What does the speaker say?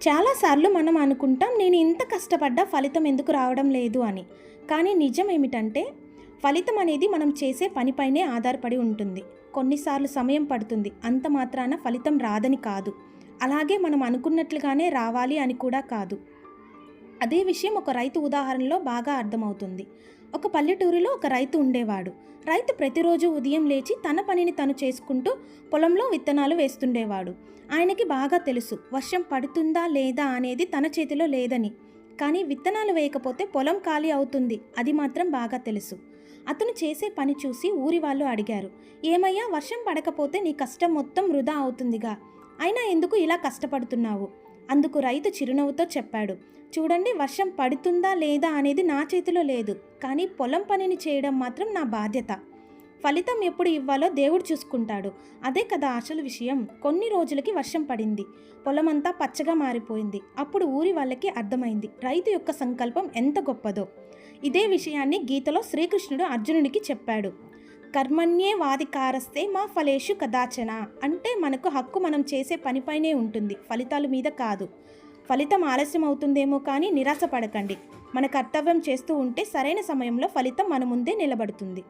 చాలాసార్లు మనం అనుకుంటాం నేను ఇంత కష్టపడ్డా ఫలితం ఎందుకు రావడం లేదు అని. కానీ నిజం ఏమిటంటే ఫలితం అనేది మనం చేసే పనిపైనే ఆధారపడి ఉంటుంది. కొన్నిసార్లు సమయం పడుతుంది అంత మాత్రాన ఫలితం రాదని కాదు. అలాగే మనం అనుకున్నట్లుగానే రావాలి అని కూడా కాదు. అదే విషయం ఒక రైతు ఉదాహరణలో బాగా అర్థమవుతుంది. ఒక పల్లెటూరిలో ఒక రైతు ఉండేవాడు. రైతు ప్రతిరోజు ఉదయం లేచి తన పనిని తను చేసుకుంటూ పొలంలో విత్తనాలు వేస్తుండేవాడు. ఆయనకి బాగా తెలుసు వర్షం పడుతుందా లేదా అనేది తన చేతిలో లేదని. కానీ విత్తనాలు వేయకపోతే పొలం ఖాళీ అవుతుంది అది మాత్రం బాగా తెలుసు. అతను చేసే పని చూసి ఊరి వాళ్ళు అడిగారు ఏమయ్యా వర్షం పడకపోతే నీ కష్టం మొత్తం వృధా అవుతుందిగా. అయినా ఎందుకు ఇలా కష్టపడుతున్నావు? అందుకు రైతు చిరునవ్వుతో చెప్పాడు చూడండి వర్షం పడుతుందా లేదా అనేది నా చేతిలో లేదు కానీ పొలం పనిని చేయడం మాత్రం నా బాధ్యత. ఫలితం ఎప్పుడు ఇవ్వాలో దేవుడు చూసుకుంటాడు. అదే కదా అసలు విషయం. కొన్ని రోజులకి వర్షం పడింది. పొలమంతా పచ్చగా మారిపోయింది. అప్పుడు ఊరి వాళ్ళకి అర్థమైంది రైతు యొక్క సంకల్పం ఎంత గొప్పదో. ఇదే విషయాన్ని గీతలో శ్రీకృష్ణుడు అర్జునుడికి చెప్పాడు. కర్మణ్యేవాధికారస్తే మా ఫలేషు కదాచన. అంటే మనకు హక్కు మనం చేసే పనిపైనే ఉంటుంది. ఫలితాల మీద కాదు. ఫలితం ఆలస్యం అవుతుందేమో కానీ నిరాశపడకండి. మన కర్తవ్యం చేస్తూ ఉంటే సరైన సమయంలో ఫలితం మన ముందే నిలబడుతుంది.